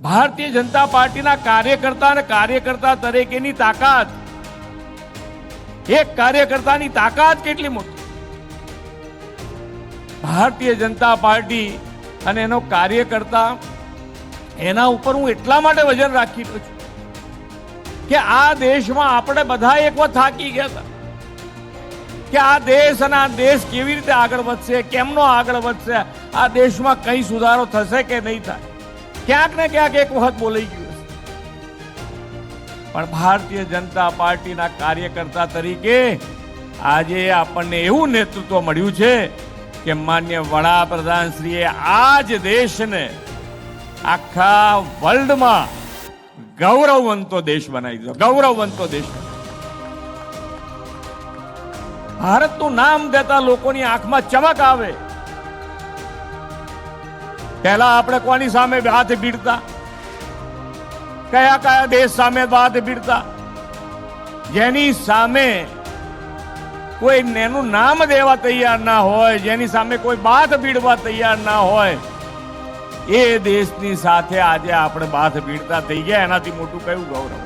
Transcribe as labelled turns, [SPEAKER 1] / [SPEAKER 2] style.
[SPEAKER 1] ભારતીય જનતા પાર્ટીના કાર્યકર્તા અને કાર્યકર્તા તરીકેની તાકાત. એક કાર્યકર્તાની તાકાત કેટલી મોટી? ભારતીય જનતા પાર્ટી અને એનો કાર્યકર્તા, એના ઉપર હું એટલા માટે વજન રાખી રહ્યો છું કે આ દેશમાં આપણે બધા એક વખત થાકી ગયા હતા. કે આ દેશ અને આ દેશ કેવી રીતે આગળ વધશે, કેમનો આગળ વધશે, આ દેશમાં કઈ સુધારો થશે કે નહીં થાય? ક્યાંક ને ક્યાંક એક વખત બોલાઈ ગયું પણ ભારતીય જનતા પાર્ટીના કાર્યકર્તા તરીકે આજે આપણને એવું નેતૃત્વ મળ્યું છે કે માન્ય વડાપ્રધાનશ્રીએ આ જ દેશને આખા વર્લ્ડમાં ગૌરવવંતો દેશ બનાવી દીધો. ગૌરવવંતો દેશ. ભારતનું નામ દેતા લોકોની આંખમાં ચમક આવે. પહેલા આપણે કોની સામે હાથ ભીડતા? કયા કયા દેશ સામે હાથ ભીડતા? જેની સામે કોઈ એનું નામ દેવા તૈયાર ના હોય, જેની સામે કોઈ બાથ ભીડવા તૈયાર ના હોય, એ દેશની સાથે આજે આપણે બાથ ભીડતા થઈ ગયા. એનાથી મોટું કયું ગૌરવ?